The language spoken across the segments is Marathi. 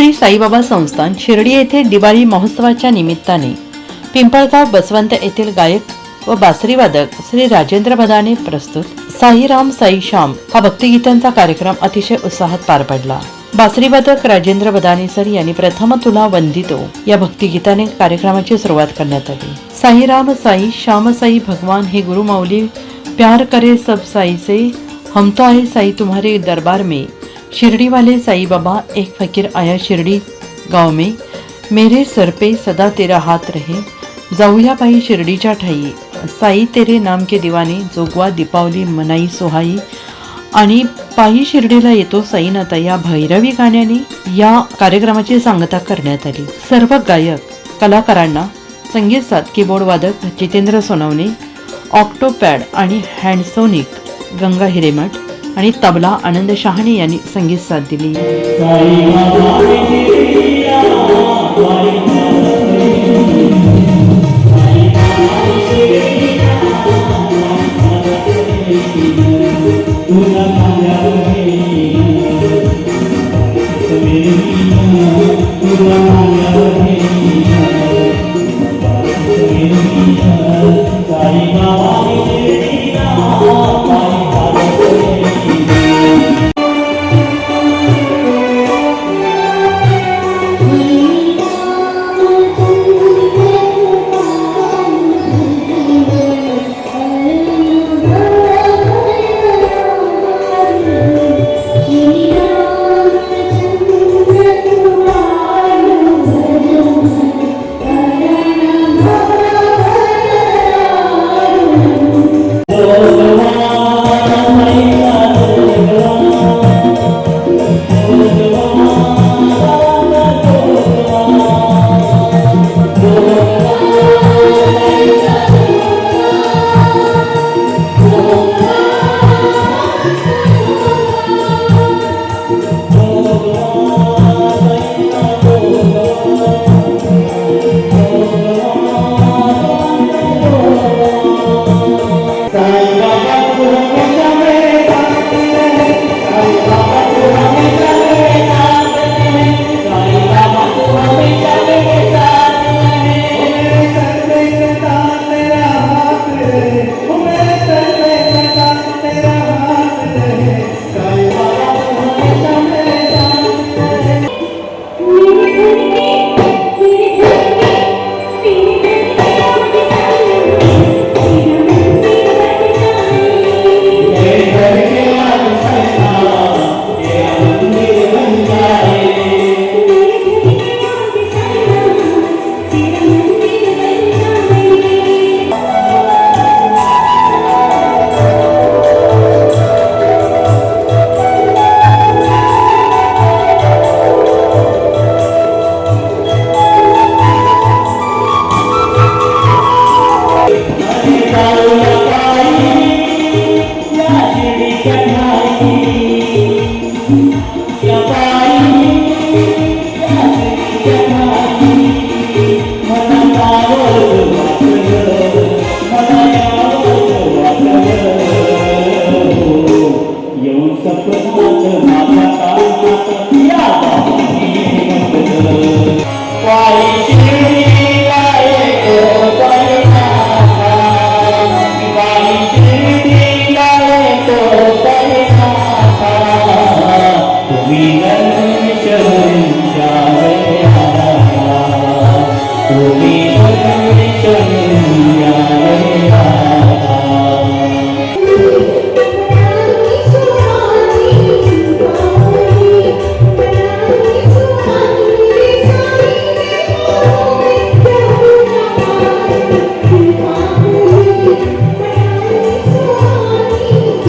श्री साईबाबा संस्थान शिर्डी येथे दिवाळी महोत्सवाच्या निमित्ताने पिंपळगाव बसवंत येथील गायक व बासरीवादक श्री राजेंद्र भदाने प्रस्तुत साईराम साई श्याम हा भक्तिगीतांचा कार्यक्रम अतिशय उत्साहात पार पडला. बासरीवादक राजेंद्र बदाने सर यांनी प्रथम तुला वंदितो या भक्तिगीताने कार्यक्रमाची सुरुवात करण्यात आली. साईराम साई श्याम साई भगवान हे गुरु माऊली प्यार करे सब साई से हम तो आहे साई तुम्हारे दरबार में. शिरडी वाले साई बाबा एक फकीर आया शिरडी गाव में मेरे सर पे सदा तेरा हात रहे जाऊया पायी शिर्डीच्या ठाई. साई तेरे नाम के दिवाने जोगवा दीपावली मनाई सोहाई. आणि पायी शिर्डीला येतो साईनाथा या भैरवी गाण्याने या कार्यक्रमाची सांगता करण्यात आली. सर्व गायक कलाकारांना संगीत साथ कीबोर्ड वादक जितेंद्र सोनवणे ऑक्टोपॅड आणि हँडसोनिक गंगा हिरेमठ आणि तबला आनंद शहाणे यांनी संगीत साथ दिली. येऊन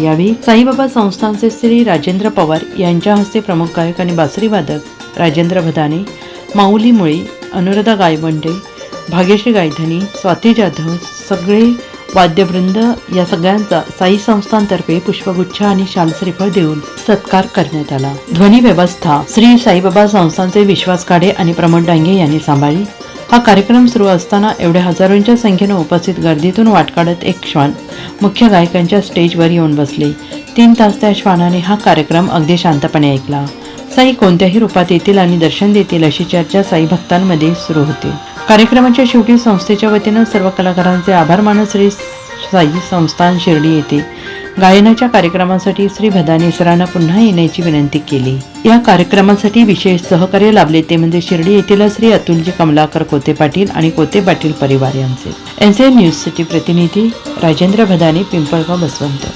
यावेळी साईबाबा संस्थानचे श्री राजेंद्र पवार यांच्या हस्ते प्रमुख गायक आणि बासरीवादक राजेंद्र भदाने माऊली मुळे अनुराधा गायवंडे भाग्यश्री गायधनी स्वाती जाधव सगळे वाद्यवृंद या सगळ्यांचा साई संस्थांतर्फे पुष्पगुच्छ आणि शालश्रीफळ देऊन सत्कार करण्यात आला. ध्वनी व्यवस्था श्री साईबाबा संस्थांचे विश्वास काडे आणि प्रमोद डांगे यांनी सांभाळली. हा कार्यक्रम सुरू असताना एवढ्या हजारोंच्या संख्येनं उपस्थित गर्दीतून वाट काढत एक श्वान मुख्य गायकांच्या स्टेजवर येऊन बसले. तीन तास त्या श्वानाने हा कार्यक्रम अगदी शांतपणे ऐकला. साई कोणत्याही रूपात येतील आणि दर्शन देतील अशी चर्चा साई भक्तांमध्ये सुरू होती. कार्यक्रमाच्या शेवटी संस्थेच्या वतीनं सर्व कलाकारांचे आभार मानत श्री साई संस्थान शिर्डी येथे गायनाच्या कार्यक्रमासाठी श्री भदानी सरांना पुन्हा येण्याची विनंती केली. या कार्यक्रमासाठी विशेष सहकार्य लाभले ते म्हणजे शिर्डी येथील श्री अतुलजी कमलाकर कोते पाटील आणि कोते पाटील परिवार यांचे. एनसीएन न्यूज सिटी प्रतिनिधी राजेंद्र भदानी पिंपळगाव बसवंत.